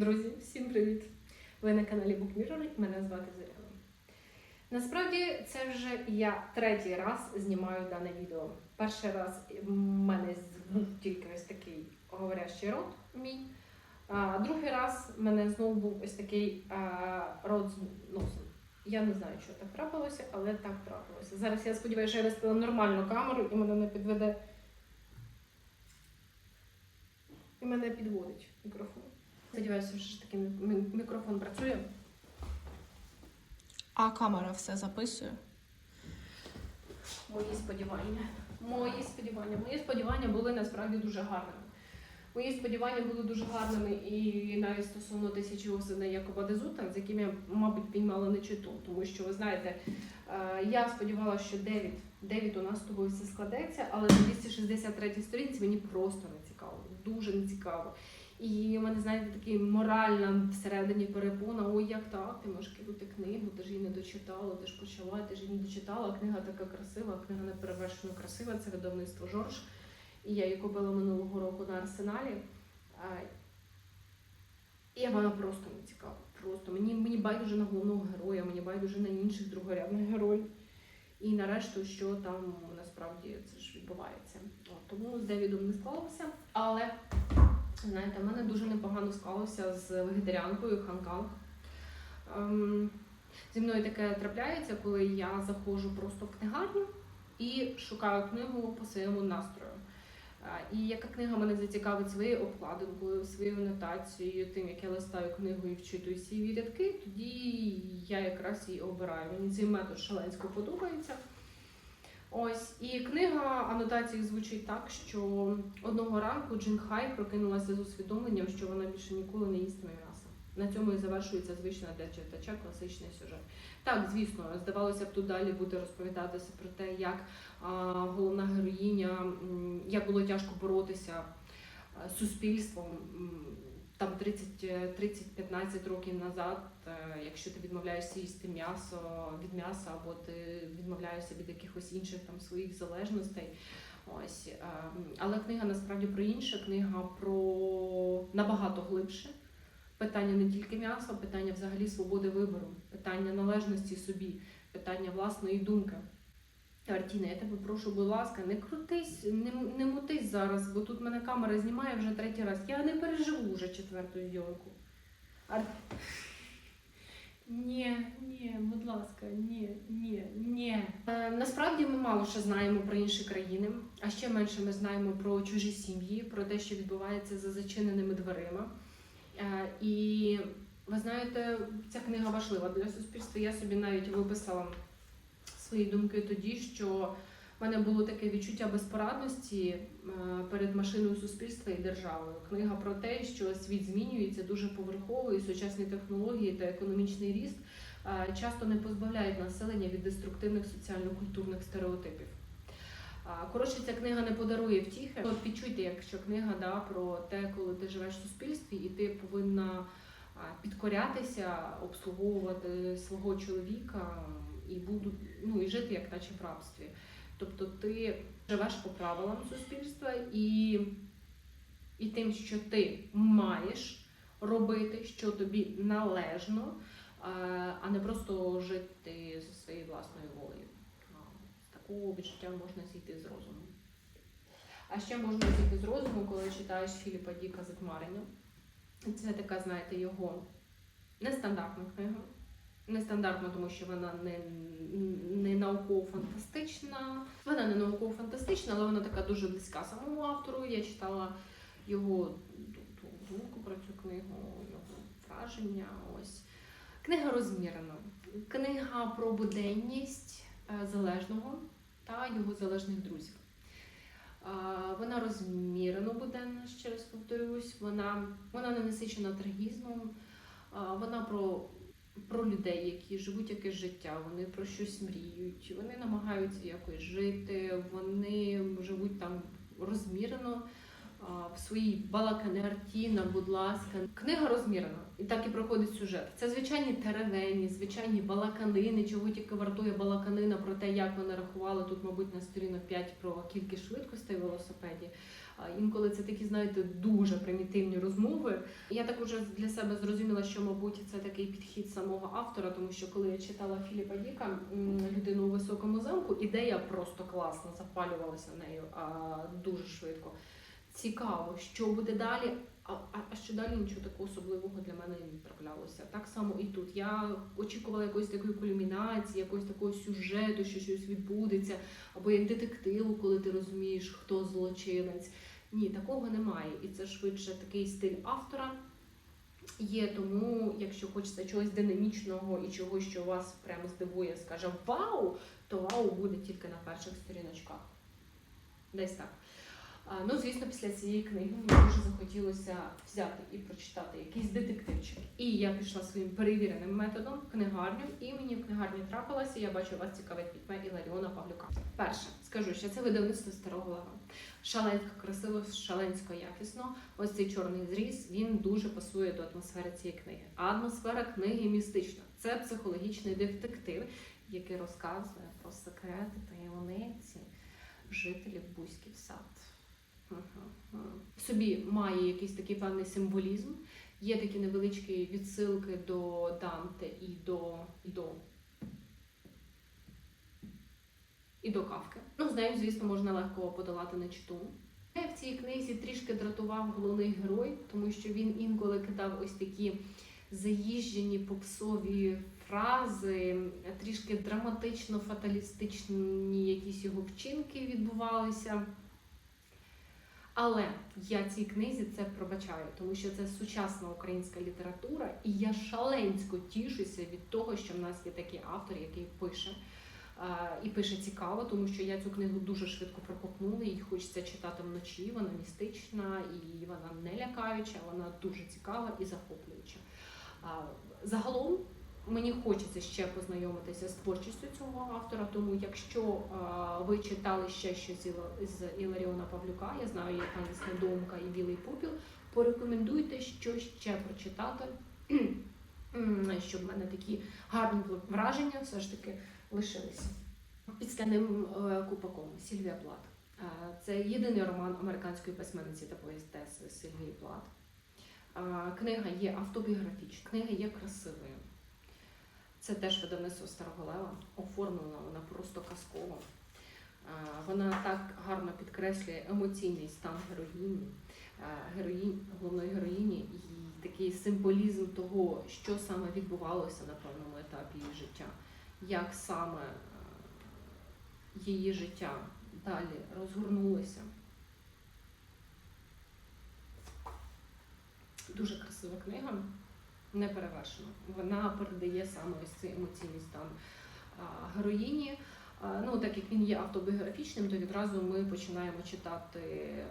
Друзі, всім привіт! Ви на каналі Book Mirror мене звати Зоряна. Насправді це вже я третій раз знімаю дане відео. Перший раз в мене був тільки ось такий говорящий рот мій. А другий раз в мене знову був ось такий а, рот з носом. Я не знаю, що так трапилося, але так трапилося. Зараз я сподіваюся, що я виставила нормальну камеру і мене не підведе. І мене підводить мікрофон. Сподіваюся, що ж таки мікрофон працює. А камера все записує. Мої сподівання. Мої сподівання. Мої сподівання були насправді дуже гарними. Мої сподівання були дуже гарними і навіть стосовно тисячі осени Якоба Дезута, з яким я, мабуть, піймала не читу. Тому що ви знаєте, е, я сподівалася, що Девід, Девід у нас з тобою все складеться, але на 263 сторінці мені просто не цікаво, дуже не цікаво. І в мене, знаєте, такий моральна всередині перепона. Ой, як так? Ти можеш кинути книгу, ти ж її не дочитала, ти ж почала, ти ж її не дочитала. Книга така красива, книга не перевершено красива. Це видавництво Жорж. І я її купила минулого року на арсеналі. І вона просто не цікава. Просто мені, мені байдуже на головного героя, мені байдуже на інших другорядних героїв. І нарешті, що там насправді це ж відбувається. От, тому з Девідом не склалося. Але знаєте, в мене дуже непогано склалося з вегетаріанкою Ханканг. Ем, зі мною таке трапляється, коли я заходжу просто в книгарню і шукаю книгу по своєму настрою. Е, І яка книга мене зацікавить своєю обкладинкою, своєю анотацією, тим, як я листаю книгу і вчитую всі рядки, тоді я якраз її обираю. Мені цей метод шаленсько подобається. Ось і книга анотації звучить так, що одного ранку Джин Хай прокинулася з усвідомленням, що вона більше ніколи не їстиме м'яса. На цьому і завершується звична для читача класичний сюжет. Так, звісно, здавалося б, тут далі буде розповідатися про те, як головна героїня, як було тяжко боротися а, з суспільством. Там 30, е, 30-15 років назад, е, якщо ти відмовляєшся їсти м'ясо від м'яса, або ти відмовляєшся від якихось інших там своїх залежностей. Ось, е, але книга насправді про інше, книга про набагато глибше. Питання не тільки м'яса, питання взагалі свободи вибору, питання належності собі, питання власної думки. Артіна, я тебе прошу, будь ласка, не крутись, не, не мутись зараз, бо тут мене камера знімає вже третій раз. Я не переживу вже четверту зйомку. Ар... Ні, ні, будь ласка, ні, ні, ні. Е, насправді ми мало що знаємо про інші країни, а ще менше ми знаємо про чужі сім'ї, про те, що відбувається за зачиненими дверима. Е, і ви знаєте, ця книга важлива для суспільства. Я собі навіть виписала свої думки тоді, що в мене було таке відчуття безпорадності е, перед машиною суспільства і державою. Книга про те, що світ змінюється дуже поверхово, і сучасні технології та економічний ріст е, часто не позбавляють населення від деструктивних соціально-культурних стереотипів. Коротше, ця книга не подарує втіхи. От відчуйте, якщо книга да, про те, коли ти живеш в суспільстві, і ти повинна підкорятися, обслуговувати свого чоловіка і буду, ну, і жити як наче в рабстві. Тобто ти живеш по правилам суспільства і, і тим, що ти маєш робити, що тобі належно, а, а не просто жити за своєю власною волею. З такого відчуття можна зійти з розуму. А ще можна зійти з розуму, коли читаєш Філіпа Діка Затмарення. Це така, знаєте, його нестандартна книга. Нестандартна, тому що вона не, не науково-фантастична. Вона не науково-фантастична, але вона така дуже близька самому автору. Я читала його думку про цю книгу, його враження. Ось. Книга розмірена. Книга про буденність е, залежного та його залежних друзів. Вона розмірено буденна, ще раз повторюсь. Вона, вона не насичена трагізмом. Вона про, про людей, які живуть якесь життя, вони про щось мріють, вони намагаються якось жити, вони живуть там розмірено, в своїй балаканертіна, будь ласка. Книга розмірена, і так і проходить сюжет. Це звичайні теревені, звичайні балаканини, чого тільки вартує балаканина про те, як вони рахували тут, мабуть, на сторінок 5 про кількість швидкостей велосипеді. Інколи це такі, знаєте, дуже примітивні розмови. Я так уже для себе зрозуміла, що, мабуть, це такий підхід самого автора, тому що коли я читала Філіпа Діка людину у високому замку, ідея просто класна, запалювалася нею дуже швидко. Цікаво, що буде далі. А, а, що далі нічого такого особливого для мене не траплялося. Так само і тут. Я очікувала якоїсь такої кульмінації, якогось такого сюжету, що щось відбудеться, або як детективу, коли ти розумієш, хто злочинець. Ні, такого немає. І це швидше такий стиль автора є. Тому, якщо хочеться чогось динамічного і чогось, що вас прямо здивує, скаже Вау! то вау буде тільки на перших сторіночках. Десь так. Ну, звісно, після цієї книги мені дуже захотілося взяти і прочитати якийсь детективчик. І я пішла своїм перевіреним методом книгарню, і мені в книгарні трапилося. Я бачу, вас цікавить пітьме Іларіона Павлюка. Перше, скажу, що це видавництво старого лева. Шаленсько красиво, шаленсько якісно. Ось цей чорний зріз він дуже пасує до атмосфери цієї книги. А атмосфера книги містична. Це психологічний детектив, який розказує про секрети таємниці жителів Бузьків сад. В собі має якийсь такий певний символізм. Є такі невеличкі відсилки до Данте і до, і до, і до Кавки. Ну, з нею, звісно, можна легко подолати нечту. Мене в цій книзі трішки дратував головний герой, тому що він інколи кидав ось такі заїжджені попсові фрази, трішки драматично-фаталістичні якісь його вчинки відбувалися. Але я цій книзі це пробачаю, тому що це сучасна українська література, і я шаленсько тішуся від того, що в нас є такий автор, який пише. І пише цікаво, тому що я цю книгу дуже швидко проковтнула, її хочеться читати вночі. Вона містична і вона не лякаюча, вона дуже цікава і захоплююча. Загалом мені хочеться ще познайомитися з творчістю цього автора, тому якщо е, ви читали ще щось з Іларіона Павлюка, я знаю, є танець думка і білий попіл, порекомендуйте, що ще прочитати, щоб в мене такі гарні враження все ж таки лишилися. Під скляне купаком Сільвія Плат. Е, Це єдиний роман американської письменниці та поетеси Сильвії Плат. Е, Книга є автобіографічна, книга є красивою. Це теж видавництво Старого Лева. Оформлена вона просто казково. Вона так гарно підкреслює емоційний стан героїні, героїнь, головної героїні і такий символізм того, що саме відбувалося на певному етапі її життя, як саме її життя далі розгорнулося. Дуже красива книга, не перевершена. Вона передає саме ось цей емоційний стан героїні. Ну, так як він є автобіографічним, то відразу ми починаємо читати е,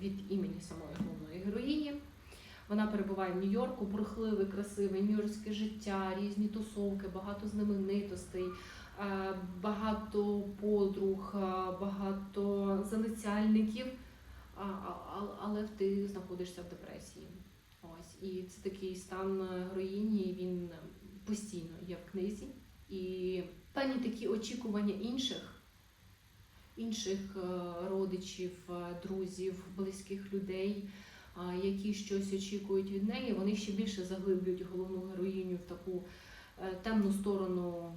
від імені самої головної героїні. Вона перебуває в Нью-Йорку, бурхливе, красиве, нью-йоркське життя, різні тусовки, багато знаменитостей, е, багато подруг, е, багато залицяльників, але ти знаходишся в депресії. І це такий стан героїні. Він постійно є в книзі, і певні такі очікування інших, інших е, родичів, е, друзів, близьких людей, які щось очікують від неї, вони ще більше заглиблюють головну героїню в таку е, темну сторону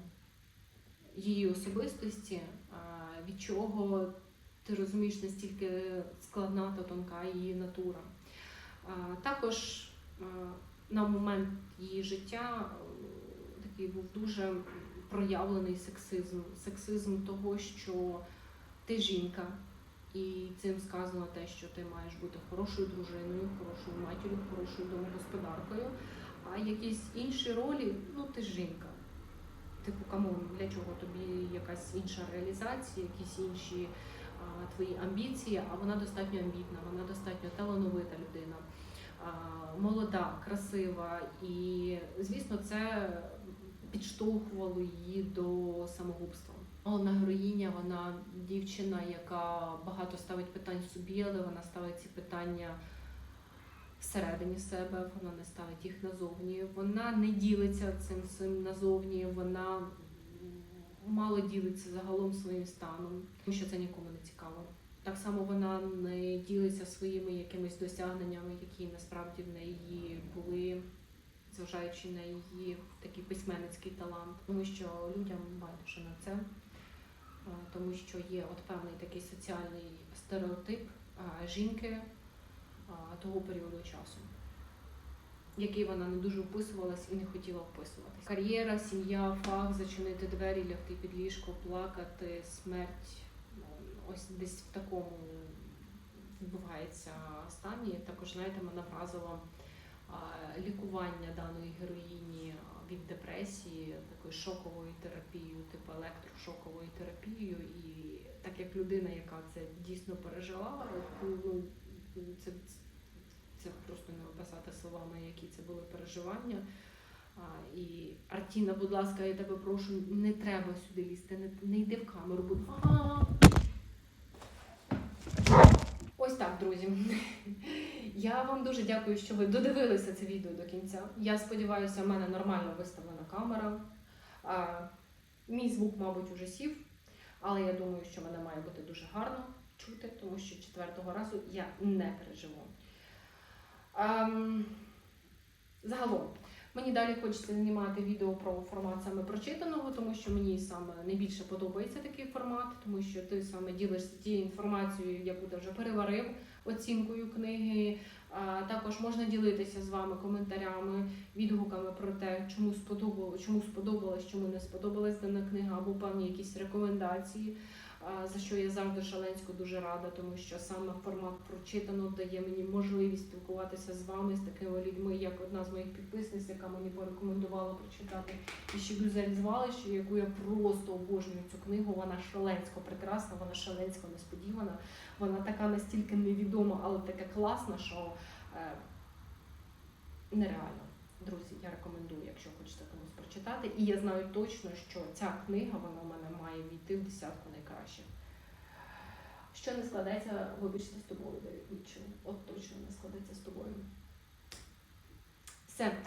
її особистості, від чого ти розумієш настільки складна та тонка її натура. Також е, на момент її життя е, такий був дуже проявлений сексизм, сексизм того, що ти жінка, і цим сказано те, що ти маєш бути хорошою дружиною, хорошою матір'ю, хорошою домогосподаркою, а якісь інші ролі, ну ти жінка. Типу, камон, для чого тобі якась інша реалізація, якісь інші а, твої амбіції, а вона достатньо амбітна, вона достатньо талановита людина, молода, красива. І, звісно, це підштовхувало її до самогубства. Головна героїня, вона дівчина, яка багато ставить питань собі, але вона ставить ці питання всередині себе, вона не ставить їх назовні. Вона не ділиться цим цим назовні, вона мало ділиться загалом своїм станом, тому що це нікому не цікаво. Так само вона не ділиться своїми якимись досягненнями, які насправді в неї були, зважаючи на її такий письменницький талант, тому що людям байдуже на це, тому що є от певний такий соціальний стереотип жінки того періоду часу, який вона не дуже вписувалась і не хотіла вписуватись. Кар'єра, сім'я, фах, зачинити двері, лягти під ліжко, плакати, смерть. Ось десь в такому відбувається стані. Також, знаєте, мене вразило лікування даної героїні від депресії, такою шоковою терапією, типу електрошоковою терапією. І так як людина, яка це дійсно пережила, ну це, це просто не описати словами, які це були переживання. А, і Артіна, будь ласка, я тебе прошу, не треба сюди лізти, не, не йди в камеру, будь А! Ось так, друзі. Я вам дуже дякую, що ви додивилися це відео до кінця. Я сподіваюся, в мене нормально виставлена камера. Мій звук, мабуть, уже сів, але я думаю, що мене має бути дуже гарно чути, тому що четвертого разу я не переживу. Ем, загалом, мені далі хочеться знімати відео про формат саме прочитаного, тому що мені саме найбільше подобається такий формат, тому що ти саме ділишся тією інформацією, яку ти вже переварив оцінкою книги. Також можна ділитися з вами коментарями, відгуками про те, чому сподобалось, чому сподобалось, чому не сподобалась дана книга, або певні якісь рекомендації. За що я завжди шаленсько дуже рада, тому що саме формат прочитано дає мені можливість спілкуватися з вами, з такими людьми, як одна з моїх підписниць, яка мені порекомендувала прочитати «Іще Гюзель звалище, яку я просто обожнюю цю книгу. Вона шаленсько прекрасна, вона шаленсько несподівана. Вона така настільки невідома, але така класна, що е, нереально. Друзі, я рекомендую, якщо хочете комусь прочитати. І я знаю точно, що ця книга вона в мене має війти в десятку найкращих. Що не складеться, вибачте з тобою, Девід. От точно не складеться з тобою. Все.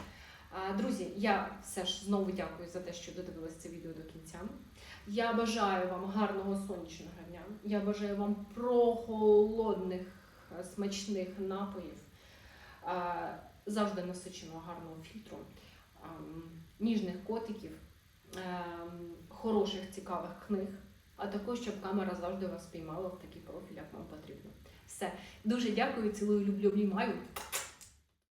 Друзі, я все ж знову дякую за те, що додивились це відео до кінця. Я бажаю вам гарного сонячного дня. Я бажаю вам прохолодних, смачних напоїв, завжди насиченого гарного фільтру, ем, ніжних котиків, ем, хороших цікавих книг, а також щоб камера завжди вас спіймала в такий профіль, як вам потрібно. Все. Дуже дякую, цілую, люблю, обіймаю.